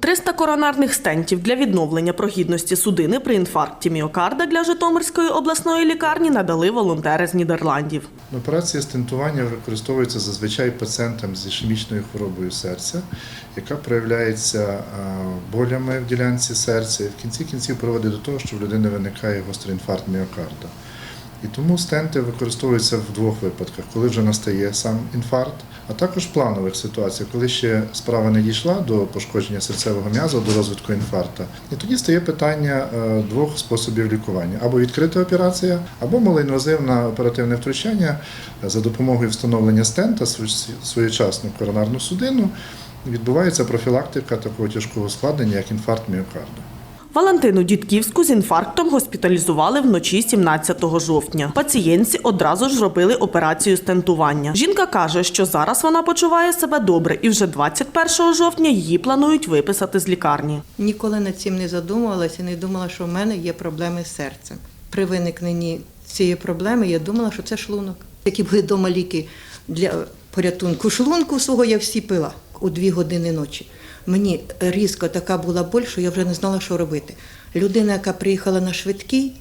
300 коронарних стентів для відновлення прохідності судини при інфаркті міокарда для Житомирської обласної лікарні надали волонтери з Нідерландів. Операція стентування використовується зазвичай пацієнтам з ішемічною хворобою серця, яка проявляється е, болями в ділянці серця і в кінці кінців приводить до того, що в людини виникає гострий інфаркт міокарда. І тому стенти використовуються в двох випадках, коли вже настає сам інфаркт, а також в планових ситуаціях, коли ще справа не дійшла до пошкодження серцевого м'яза, до розвитку інфаркта. І тоді стає питання е, двох способів лікування: або відкрита операція, або малоінвазивне оперативне втручання за допомогою встановлення стента св- своєчасну коронарну судину. Відбувається профілактика такого тяжкого складення, як інфаркт міокарда. Валентину Дідківську з інфарктом госпіталізували вночі 17 жовтня. Пацієнтці одразу ж робили операцію стентування. Жінка каже, що зараз вона почуває себе добре, і вже 21 жовтня її планують виписати з лікарні. Ніколи над цим не задумувалася, не думала, що в мене є проблеми з серцем. При виникненні цієї проблеми я думала, що це шлунок. Які були вдома ліки для порятунку шлунку свого, я всі пила у дві години ночі. Мені різко така була боль, що я вже не знала, що робити. Людина, яка приїхала на швидкий,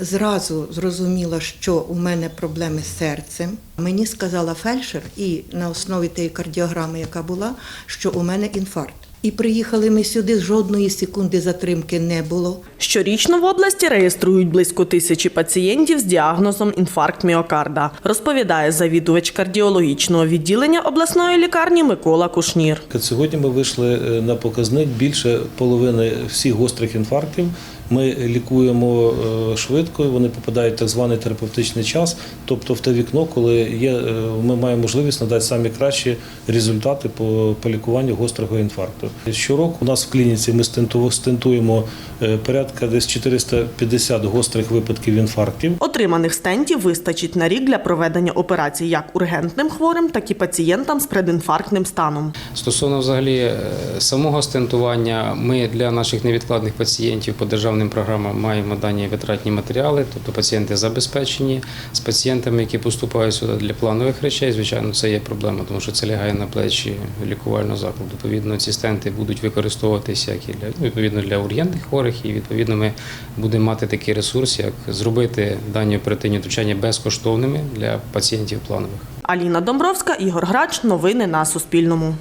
зразу зрозуміла, що у мене проблеми з серцем. Мені сказала фельдшер, і на основі тієї кардіограми, яка була, що у мене інфаркт. І приїхали ми сюди, жодної секунди затримки не було. Щорічно в області реєструють близько тисячі пацієнтів з діагнозом інфаркт міокарда, розповідає завідувач кардіологічного відділення обласної лікарні Микола Кушнір. Сьогодні ми вийшли е, на показник більше половини всіх гострих інфарктів. Ми лікуємо е, швидко, вони попадають в так званий терапевтичний час, тобто в те вікно, коли є, е, ми маємо можливість надати самі кращі результати по, по лікуванню гострого інфаркту. Щороку у нас в клініці ми стенту- стентуємо е, порядка десь 450 гострих випадків інфарктів. Отриманих стентів вистачить на рік для проведення операцій як ургентним хворим, так і пацієнтам з предінфарктним станом. Стосовно взагалі самого стентування, ми для наших невідкладних пацієнтів по державним програмам маємо дані витратні матеріали, тобто пацієнти забезпечені з пацієнтами, які поступають сюди для планових речей. Звичайно, це є проблема, тому що це лягає на плечі лікувального закладу. Відповідно, ці стенти будуть використовуватися як і для ну, відповідно для ургентних хворих, і відповідно ми будемо мати такий ресурс, як зробити дані оперативні втручання безкоштовними для пацієнтів планових. Аліна Домбровська, Ігор Грач. Новини на Суспільному.